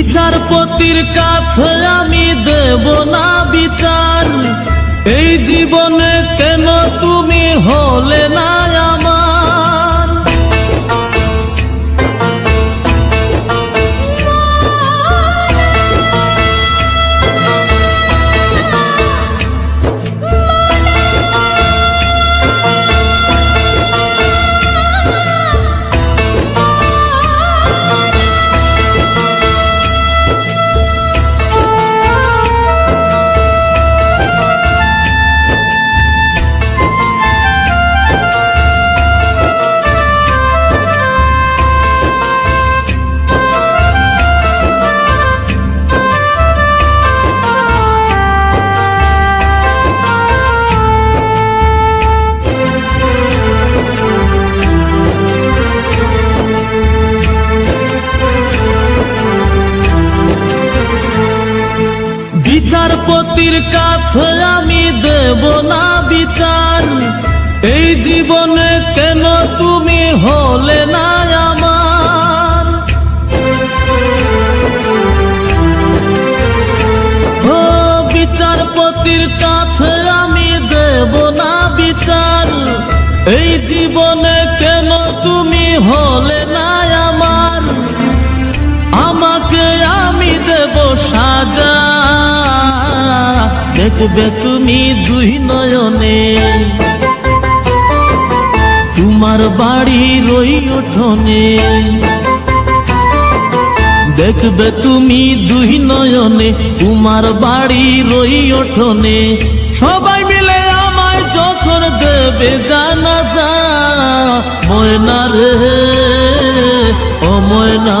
বিচারপতির কাছে আমি দেব না বিচার। এই জীবনে কেন তুমি হলে? বিচারপতির কাছে আমি দেব না বিচার। এই জীবনে কেন তুমি হলে না দেখবে তুমি দুই নয়নে। তোমার বাড়ি রই উঠোনে। দেখবে তুমি দুই নয়নে, তোমার বাড়ি রই ওঠনে সবাই মিলে আমায় যখন দেবে জানা যা ময়না রে, ও ময়না।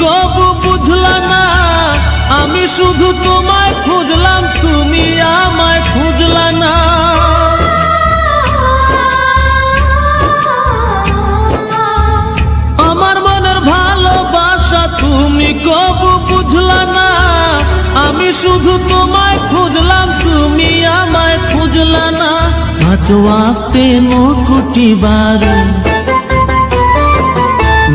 কবু বুঝলা না, আমি শুধু তোমায় খুঁজলাম, তুমি আমায় খুঁজলা না। আমার মনের ভালোবাসা তুমি কবু বুঝলা না, আমি শুধু তোমায় খুঁজলাম, তুমি আমায় খুঁজলা না। আজ পাঁচওয়াতে নকুটি বারো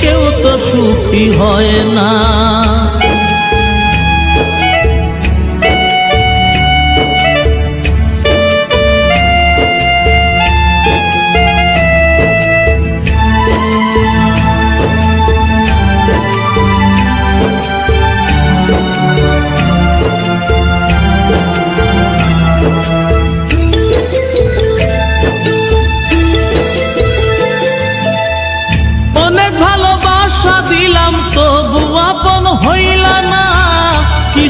কেউ তো সুখী হয় না।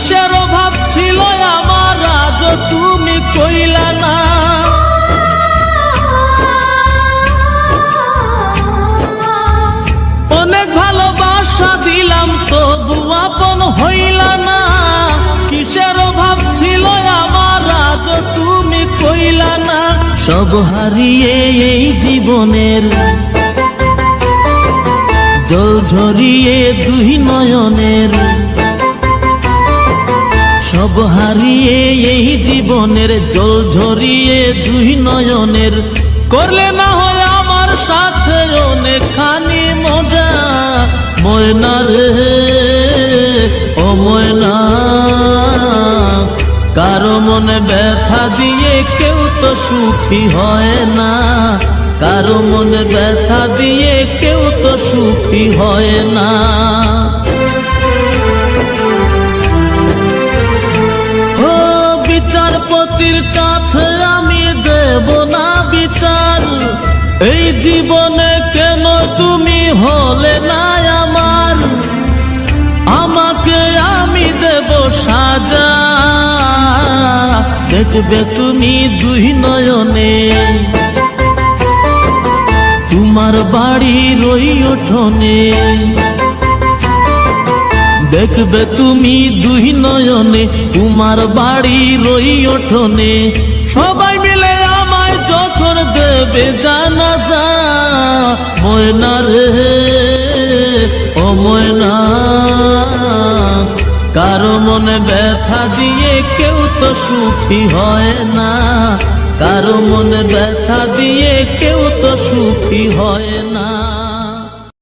কিসের অভাব ছিল আমার? আজ তুমি কইলা না। অনেক ভালোবাসা দিলাম, তবু আপন হইলা না। কিসের অভাব ছিল আমার? আজ তুমি কইলা না। সব হারিয়ে এই জীবনের জল ঝরিয়ে দুই নয়নের সব হারিয়ে এই জীবনের জল ঝরিয়ে দুই নয়নের। করলে না হয় আমার সাথে অনেকখানি মজা। ময়না রে, ও ময়না। কারও মনে ব্যথা দিয়ে কেউ তো সুখী হয় না। কারও মনে ব্যথা দিয়ে কেউ তো সুখী হয় না। তুমি হলে না আমার, আমাকে আমি দেব সাজা। দেখবে তুমি দুই নয়নে। তোমার বাড়ি রই ওঠনে দেখবে তুমি দুই নয়নে, তোমার বাড়ি রই ওঠনে সবাই যখন দেবে জানাজা, ময়না রে। ও ময়না, কারও মনে ব্যথা দিয়ে কেউ তো সুখী হয় না। কারও মনে ব্যথা দিয়ে কেউ তো সুখী হয় না।